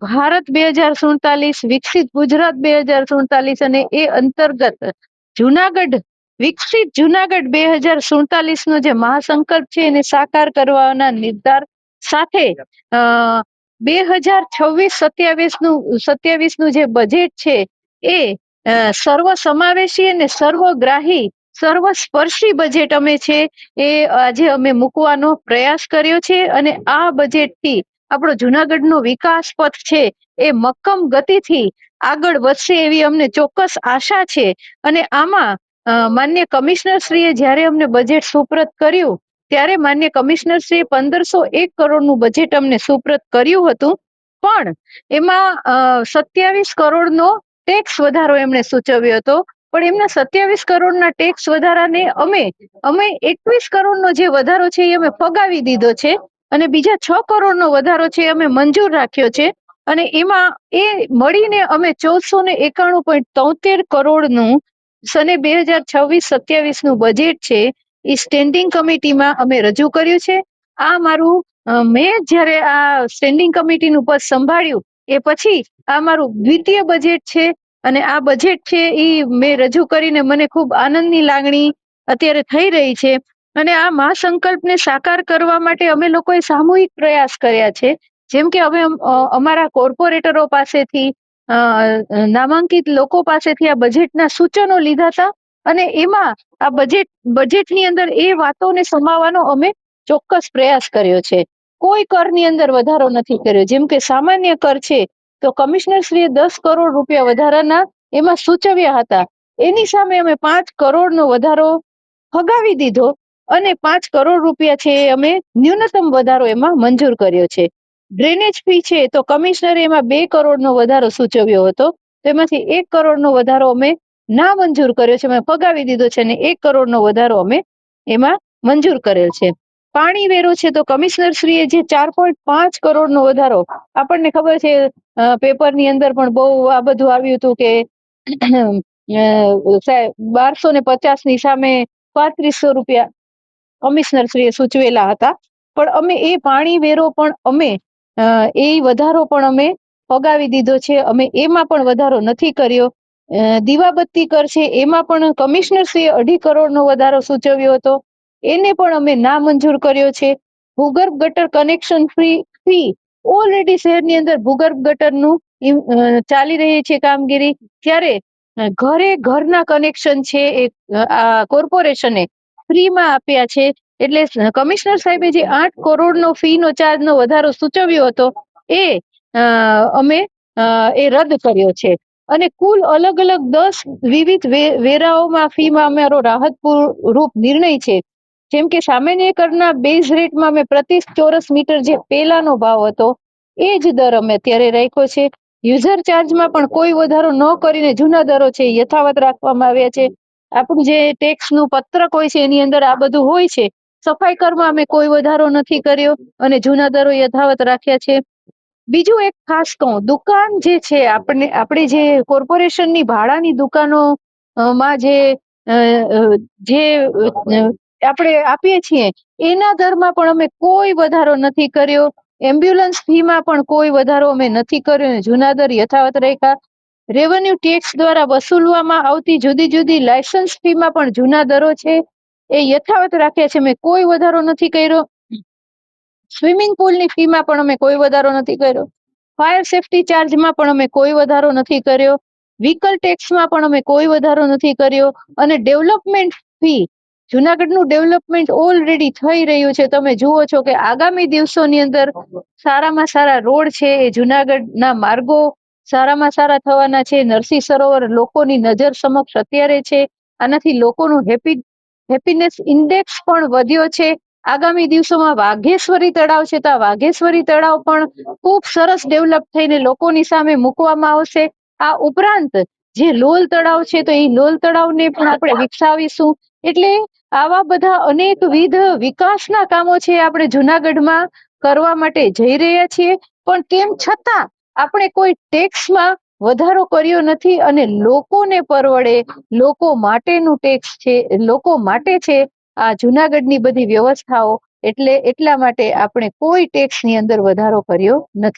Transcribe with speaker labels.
Speaker 1: ભારત બે હજાર સુડતાલીસ, વિકસિત ગુજરાત બે હજાર સુડતાલીસ અને એ અંતર્ગત જુનાગઢ, વિકસિત જુનાગઢ બે હજાર સુડતાલીસ નો જે મહાસંકલ્પ છે એને સાકાર કરવાના નિર્ધાર સાથે બે હજાર છવ્વીસ સત્યાવીસનું સત્યાવીસનું જે બજેટ છે એ સર્વ સમાવેશી અને સર્વગ્રાહી, સર્વસ્પર્શી બજેટ અમે છે એ આજે અમે મૂકવાનો પ્રયાસ કર્યો છે અને આ બજેટથી આપણો જુનાગઢનો વિકાસ પથ છે એ મક્કમ ગતિથી આગળ વધશે એવી અમને ચોક્કસ આશા છે. અને આમાં માન્ય કમિશનર શ્રીએ જ્યારે અમને બજેટ સુપ્રત કર્યું, ત્યારે માન્ય કમિશનર શ્રીએ પંદરસો એક કરોડનું બજેટ અમને સુપ્રત કર્યું હતું. પણ એમાં સત્યાવીસ કરોડનો ટેક્સ વધારો એમણે સૂચવ્યો હતો. પણ એમના સત્યાવીસ કરોડના ટેક્સ વધારાને અમે અમે એકવીસ કરોડનો જે વધારો છે એ અમે ફગાવી દીધો છે. અને બીજા છ કરોડનો વધારો છે અમે મંજૂર રાખ્યો છે. અને એમાં એ મળીને અમે ચૌદસો ને એકાણું પોઈન્ટ તોતેર કરોડનું સને બે હજાર છવ્વીસ સત્યાવીસનું બજેટ છે એ સ્ટેન્ડિંગ કમિટીમાં અમે રજૂ કર્યું છે. આ મારું મેં જ્યારે આ સ્ટેન્ડિંગ કમિટીનું પદ સંભાળ્યું એ પછી આ મારું દ્વિતીય બજેટ છે અને આ બજેટ છે એ મેં રજૂ કરીને મને ખૂબ આનંદની લાગણી અત્યારે થઈ રહી છે. અને આ મહાસંકલ્પને સાકાર કરવા માટે અમે લોકોએ સામૂહિક પ્રયાસ કર્યા છે. જેમ કે અમે અમારા કોર્પોરેટરો પાસેથી નામાંકિત લોકો પાસેથી આ બજેટના સૂચનો લીધા હતા અને એમાં આ બજેટ, બજેટની અંદર એ વાતોને સમાવવાનો અમે ચોક્કસ પ્રયાસ કર્યો છે. કોઈ કરની અંદર વધારો નથી કર્યો. જેમ કે સામાન્ય કર છે, તો કમિશનરશ્રીએ દસ કરોડ રૂપિયા વધારાના એમાં સૂચવ્યા હતા. એની સામે અમે પાંચ કરોડનો વધારો ફગાવી દીધો અને પાંચ કરોડ રૂપિયા છે એ અમે ન્યૂનતમ વધારો એમાં મંજૂર કર્યો છે. ડ્રેનેજ ફી છે તો કમિશનરે એમાં બે કરોડનો વધારો સૂચવ્યો હતો. તેમાંથી એક કરોડનો વધારો અમે ના મંજૂર કર્યો છે. અમે ફગાવી દીધો છે અને એક કરોડનો વધારો અમે એમાં મંજૂર કરેલ છે. પાણી વેરો છે તો કમિશનર શ્રીએ જે ચાર પોઈન્ટ પાંચ કરોડનો વધારો, આપણને ખબર છે પેપરની અંદર પણ બહુ આ બધું આવ્યું હતું કે બારસો ને પચાસની સામે પાંત્રીસો રૂપિયા કમિશનર શ્રીએ સૂચવેલા હતા. પણ અમે એ પાણી વેરો પણ અમે એ વધારો પણ અમે ફગાવી દીધો છે. અમે એમાં પણ વધારો નથી કર્યો. દીવાબત્તી કર છે એમાં પણ કમિશનર શ્રીએ અઢી કરોડનો વધારો સૂચવ્યો હતો. એને પણ અમે ના મંજૂર કર્યો છે. ભૂગર્ભ ગટર કનેક્શન ફ્રી ફી ઓલરેડી શહેરની અંદર ભૂગર્ભ ગટરનું ચાલી રહી છે કામગીરી. ત્યારે ઘરે ઘરના કનેક્શન છે એ. કોર્પોરેશને ફ્રીમાં આપ્યા છે. એટલે કમિશનર સાહેબે જે આઠ કરોડનો ફીનો ચાર્જનો વધારો સૂચવ્યો હતો, એ અમે એ રદ કર્યો છે. અને કુલ અલગ અલગ દસ વિવિધ વેરાઓમાં ફીમાં અમારો રાહત રૂપ નિર્ણય છે. જેમ કે સામાન્ય કરના બેઝ રેટમાં અમે પ્રતિ ચોરસ મીટર જે પહેલાનો ભાવ હતો, એ જ દર અમે અત્યારે રાખ્યો છે. યુઝર ચાર્જમાં પણ કોઈ વધારો ન કરીને જૂના દરો છે યથાવત રાખવામાં આવ્યા છે. આપણું જે ટેક્સનું પત્રક હોય છે, એની અંદર આ બધું હોય છે. સફાઈ કરમાં અમે કોઈ વધારો નથી કર્યો અને જૂના દરો યથાવત રાખ્યા છે. બીજું એક ખાસ કહું દુકાન જે છે, આપણે આપણે જે કોર્પોરેશનની ભાડાની દુકાનો માં જે જે આપણે આપીએ છીએ, એના દરમાં પણ અમે કોઈ વધારો નથી કર્યો. એમ્બ્યુલન્સ ફીમાં પણ કોઈ વધારો અમે નથી કર્યો જૂના દર યથાવત રાખ્યા. રેવન્યુ ટેક્સ દ્વારા વસૂલવામાં આવતી જુદી જુદી લાયસન્સ ફીમાં પણ જૂના દરો છે. એ યથાવત રાખ્યા છે મેં કોઈ વધારો નથી કર્યો. સ્વિમિંગ પુલની ફીમાં પણ અમે કોઈ વધારો નથી કર્યો. ફાયર સેફટી ચાર્જમાં પણ અમે કોઈ વધારો નથી કર્યો. વ્હીકલ ટેક્સમાં પણ અમે કોઈ વધારો નથી કર્યો. અને ડેવલપમેન્ટ ફી જુનાગઢનું ડેવલપમેન્ટ ઓલરેડી થઈ રહ્યું છે. તમે જુઓ છો કે આગામી દિવસોની અંદર સારામાં સારા રોડ છે એ જુનાગઢના માર્ગો સારામાં સારા થવાના છે. નરસિંહ સરોવર લોકોની નજર સમક્ષ અત્યારે છે. આનાથી લોકોનું હેપી, હેપીનેસ ઇન્ડેક્સ પણ વધ્યો છે. આગામી દિવસોમાં વાઘેશ્વરી તળાવ છે તો આ વાઘેશ્વરી તળાવ પણ ખૂબ સરસ ડેવલપ થઈને લોકોની સામે મૂકવામાં આવશે. આ ઉપરાંત જે લોલ તળાવ છે તો એ લોલ તળાવને પણ આપણે વિકસાવીશું. એટલે આવા બધા અનેકવિધ વિકાસના કામો છે આપણે જુનાગઢમાં કરવા માટે જઈ રહ્યા છીએ. પણ તેમ છતાં આપણે કોઈ ટેક્સમાં વધારો કર્યો નથી અને લોકોને પરવડે, લોકો માટેનું ટેક્સ છે, લોકો માટે છે, આ જુનાગઢની બધી વ્યવસ્થાઓ, એટલે એટલા માટે આપણે કોઈ ટેક્સની અંદર વધારો કર્યો નથી.